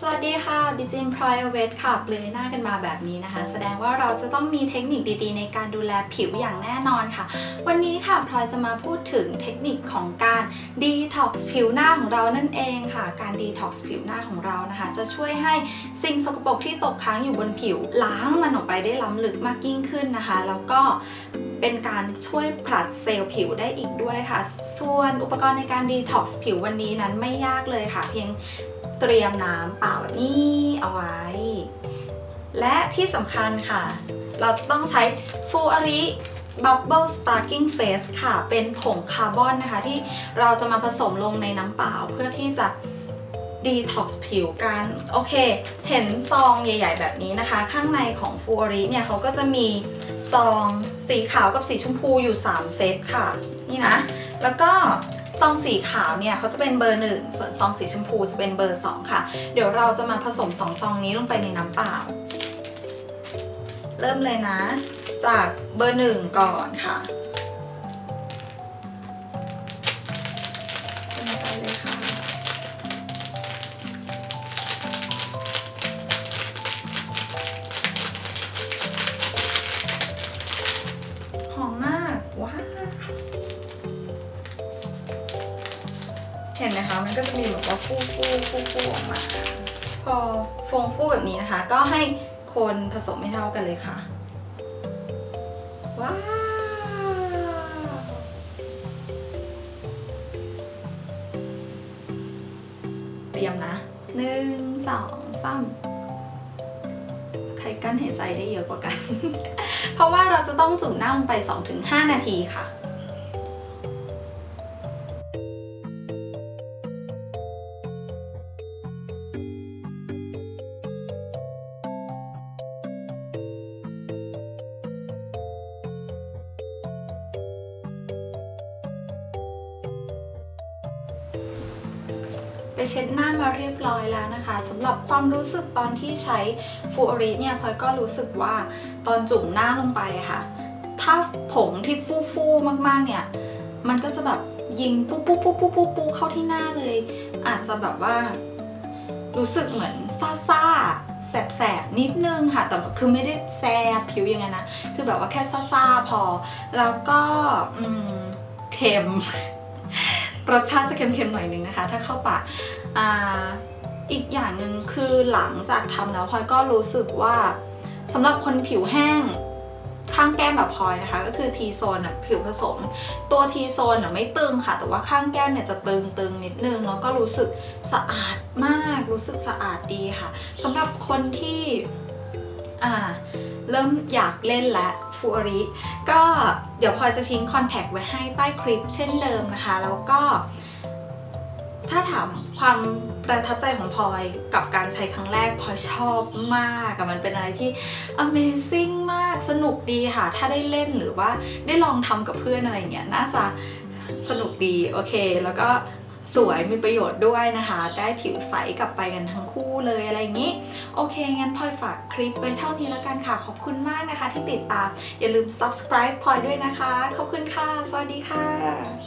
สวัสดีค่ะบิจินพรอยเวทค่ะเปลือยหน้ากันมาแบบนี้นะคะ แสดงว่าเราจะต้องมีเทคนิคดีๆ ในการดูแลผิวอย่างแน่นอนค่ะ วันนี้ค่ะพลอยจะมาพูดถึงเทคนิคของการดีท็อกซ์ผิวหน้าของเรานั่นเองค่ะ การดีท็อกซ์ผิวหน้าของเรานะคะ จะช่วยให้สิ่งสกปรกที่ตกค้างอยู่บนผิว ล้างมันออกไปได้ล้ำลึกมากยิ่งขึ้นนะคะ แล้วก็เป็นการช่วยผลัดเซลล์ผิวได้อีกด้วยค่ะ ส่วนอุปกรณ์ในการดีท็อกซ์ผิววันนี้นั้นไม่ยากเลยค่ะ เพียง เตรียมน้ำเปล่าแบบนี้เอาไว้ และที่สำคัญค่ะ เราจะต้องใช้ f u อ r i Bubble Sparking Face ค่ะ เป็นผงคาร์บอนนะคะ ที่เราจะมาผสมลงในน้ำเปล่าเพื่อที่จะดีท็อกซ์ผิวกัน โอเค เห็นซองใหญ่ ๆ แบบนี้นะคะ ข้างในของ f u อ r i เนี่ยเขาก็จะมีซองสีขาวกับสีชมพูอยู่ 3 เซตค่ะ นี่นะ แล้วก็ ซองสีขาวเนี่ยเขาจะเป็นเบอร์1ส่วนซองสีชมพูจะเป็นเบอร์2ค่ะ เดี๋ยวเราจะมาผสม2ซองนี้ลงไปในน้ำเปล่า เริ่มเลยนะ จากเบอร์1ก่อนค่ะ ห็นไหมคะมันก็จะมีแบบว่าฟูฟูฟูฟูออกมา พอฟงฟูแบบนี้นะคะ ก็ให้คนผสมให้เท่ากันเลยค่ะ ว้าวเตรียมนะหนึ่งสองสามใครกั้นหายใจได้เยอะกว่ากัน เพราะว่าเราจะต้องจุ่มหน้าลงไป 2-5 นาทีค่ะ เช็ดหน้ามาเรียบร้อยแล้วนะคะสำหรับความรู้สึกตอนที่ใช้ฟูออริเนี่ยพลอยก็รู้สึกว่าตอนจุ่มหน้าลงไปค่ะ ถ้าผงที่ฟูฟูมากๆเนี่ย มันก็จะแบบยิงปุ๊บปุ๊บปุ๊บปุ๊บปุ๊บปุ๊บเข้าที่หน้าเลย อาจจะแบบว่า รู้สึกเหมือนซาซาแสบๆนิดนึงค่ะ แต่คือไม่ได้แสบผิวอย่างนั้นนะ คือแบบว่าแค่ซาซาพอ แล้วก็เค็ม รสชาติจะเค็มๆหน่อยนึงนะคะ ถ้าเข้าปากอ่าอีกอย่างหนึ่งคือหลังจากทำแล้วพลอยก็รู้สึกว่าสำหรับคนผิวแห้งข้างแก้มแบบพลอยนะคะ ก็คือทีโซนผิวผสม ตัวทีโซนไม่ตึงค่ะ แต่ว่าข้างแก้มเนี่ยจะตึงตึงนิดนึง แล้วก็รู้สึกสะอาดมากรู้สึกสะอาดดีค่ะสำหรับคนที่ อ่าเริ่มอยากเล่นและฟูอริก็เดี๋ยวพลอจะทิ้งคอนแทคไว้ให้ใต้คลิปเช่นเดิมนะคะ แล้วก็ ถ้าถามความประทับใจของพลอยกับการใช้ครั้งแรกพลอยชอบมากอะมันเป็นอะไรที่ Amazing มากสนุกดีค่ะ ถ้าได้เล่นหรือว่าได้ลองทำกับเพื่อนอะไรเงี้ยน่าจะสนุกดีโอเค แล้วก็ สวยมีประโยชน์ด้วยนะคะ ได้ผิวใสกลับไปกันทั้งคู่เลยอะไรอย่างนี้ โอเค งั้นพลอยฝากคลิปไว้เท่านี้แล้วกันค่ะ ขอบคุณมากนะคะที่ติดตาม อย่าลืม subscribe พลอยด้วยนะคะ ขอบคุณค่ะ สวัสดีค่ะ